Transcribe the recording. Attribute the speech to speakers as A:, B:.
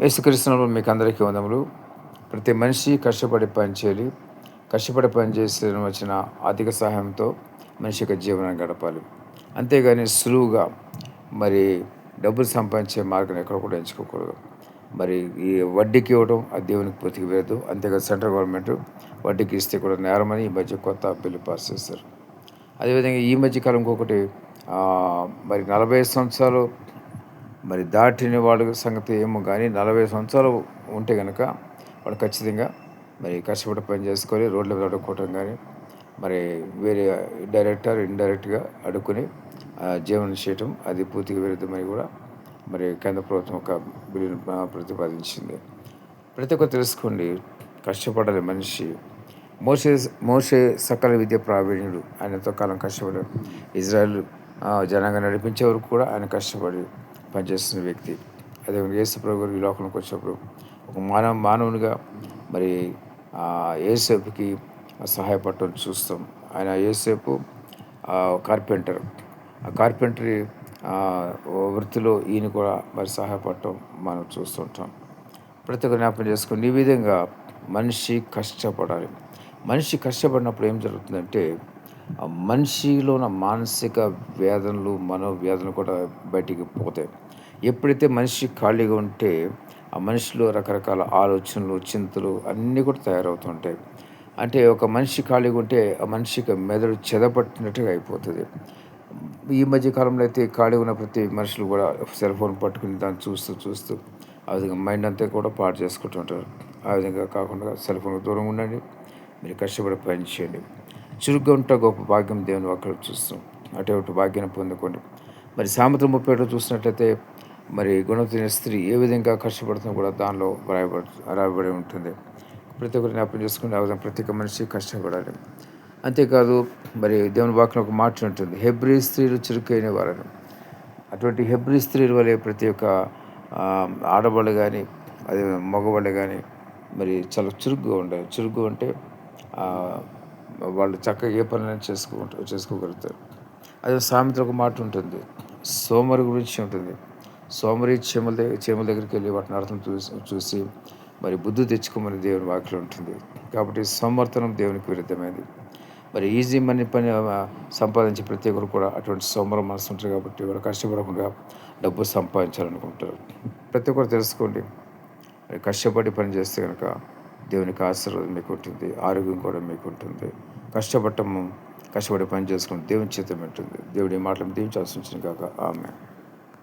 A: యేసుకృష్ణంలో మీకు అందరికీ వందములు. ప్రతి మనిషి కష్టపడి పని చేయాలి కష్టపడి పనిచేసి వచ్చిన ఆర్థిక సహాయంతో మనిషి యొక్క జీవనాన్ని గడపాలి. అంతేగాని సులువుగా మరి డబ్బులు సంపాదించే మార్గం ఎక్కడ కూడా ఎంచుకోకూడదు. మరి ఈ వడ్డీకి ఇవ్వడం అది దేవునికి పూర్తికి వేయదు. అంతేకాదు సెంట్రల్ గవర్నమెంట్ వడ్డీకి ఇస్తే కూడా నేరమని ఈ మధ్య కొత్త బిల్లు పాస్ చేస్తారు అదేవిధంగా ఈ మధ్యకాలం ఇంకొకటి మరి నలభై సంవత్సరాలు మరి దాటిన వాళ్ళ సంగతి ఏమో కానీ నలభై సంవత్సరాలు ఉంటే కనుక వాడు ఖచ్చితంగా మరి కష్టపడి పని చేసుకొని రోడ్ల మీద అడుక్కోవటం కానీ మరి వేరే డైరెక్టర్ ఇండైరెక్ట్గా అడుక్కుని జీవనం చేయటం అది పూర్తిగా విరుద్ధమని కూడా మరి కేంద్ర ప్రభుత్వం ఒక బిల్లును ప్రతిపాదించింది. ప్రతి ఒక్క తెలుసుకోండి కష్టపడాలి మనిషి. మోసే మోసే సకల విద్య ప్రావీణ్యుడు. ఆయన ఎంతో కాలం కష్టపడాడు ఇజ్రాయెల్ జనాంగం నడిపించే వరకు కూడా ఆయన కష్టపడి పనిచేస్తున్న వ్యక్తి. అదే యేసు ప్రభు ఈ లోకంలోకి వచ్చినప్పుడు ఒక మానవ మానవునిగా మరి ఏసేపుకి సహాయపడటం చూస్తాం. ఆయన ఏసేపు కార్పెంటర్. ఆ కార్పెంటరీ వృత్తిలో ఈయన కూడా మరి సహాయపడటం మనం చూస్తుంటాం. ప్రతి ఒక్క జ్ఞాపకం చేసుకుని ఈ విధంగా మనిషి కష్టపడాలి. మనిషి కష్టపడినప్పుడు ఏం జరుగుతుందంటే మనిషిలో ఉన్న మానసిక వేదనలు మనోవేదనలు కూడా బయటికి పోతాయి. ఎప్పుడైతే మనిషి ఖాళీగా ఉంటే ఆ మనిషిలో రకరకాల ఆలోచనలు చింతలు అన్నీ కూడా తయారవుతుంటాయి అంటే ఒక మనిషి ఖాళీగా ఉంటే ఆ మనిషికి మెదడు చెదపట్టినట్టుగా అయిపోతుంది. ఈ మధ్య కాలంలో అయితే ఖాళీ ఉన్న ప్రతి మనుషులు కూడా సెల్ ఫోన్ పట్టుకుని దాన్ని చూస్తూ చూస్తూ ఆ విధంగా మైండ్ అంతా కూడా పాడు చేసుకుంటుంటారు ఆ విధంగా కాకుండా సెల్ ఫోన్ దూరంగా ఉండండి. మీరు కష్టపడి పని చేయండి. చురుగ్గా ఉంటే గొప్ప భాగ్యం దేవుని అక్కడ చూస్తాం. అటువంటి భాగ్యాన్ని పొందుకోండి. మరి సామెత ముప్పై చూసినట్లయితే మరి గుణతిన స్త్రీ ఏ విధంగా కష్టపడుతుందో కూడా దానిలో రాయబడి రాయబడి ఉంటుంది. ప్రతి ఒక్కరు జ్ఞాపకం చేసుకునే అవసరం ప్రతి ఒక్క మనిషి కష్టపడాలి. అంతేకాదు మరి దేవుని వాక్యం ఒక మాట ఉంటుంది హెబ్రి స్త్రీలు చురుకైన వారని. అటువంటి హెబ్రి స్త్రీల వలె ప్రతి ఒక్క ఆడవాళ్ళు కానీ అదే మగవాళ్ళు కానీ మరి చాలా చురుగ్గా ఉండాలి. చురుగ్గా ఉంటే వాళ్ళు చక్కగా ఏ పనులను చేసుకుంటారు చేసుకోగలుగుతారు. అదే సామెతలు ఒక మాట ఉంటుంది సోమరు గురించి ఉంటుంది. సోమరి చీమల దగ్గర చీమల దగ్గరికి వెళ్ళి వాటిని అర్థం చూసి చూసి మరి బుద్ధి తెచ్చుకోమని దేవుని వాక్యం ఉంటుంది. కాబట్టి సోమర్థనం దేవునికి విరుద్ధమైనది. మరి ఈజీ మనీ పని సంపాదించే ప్రతి ఒక్కరు కూడా అటువంటి సోమరం మనసు ఉంటారు కాబట్టి వారు కష్టపడకుండా డబ్బు సంపాదించాలనుకుంటారు. ప్రతి ఒక్కరు తెలుసుకోండి. మరి కష్టపడి పని చేస్తే కనుక దేవునికి ఆశీర్వాదం మీకు ఉంటుంది. ఆరోగ్యం కూడా మీకు ఉంటుంది. కష్టపడటము కష్టపడి పని చేసుకుని దేవుని చేతం ఉంటుంది దేవుడి మాటలు దీవించాల్సి వచ్చింది కాక ఆమె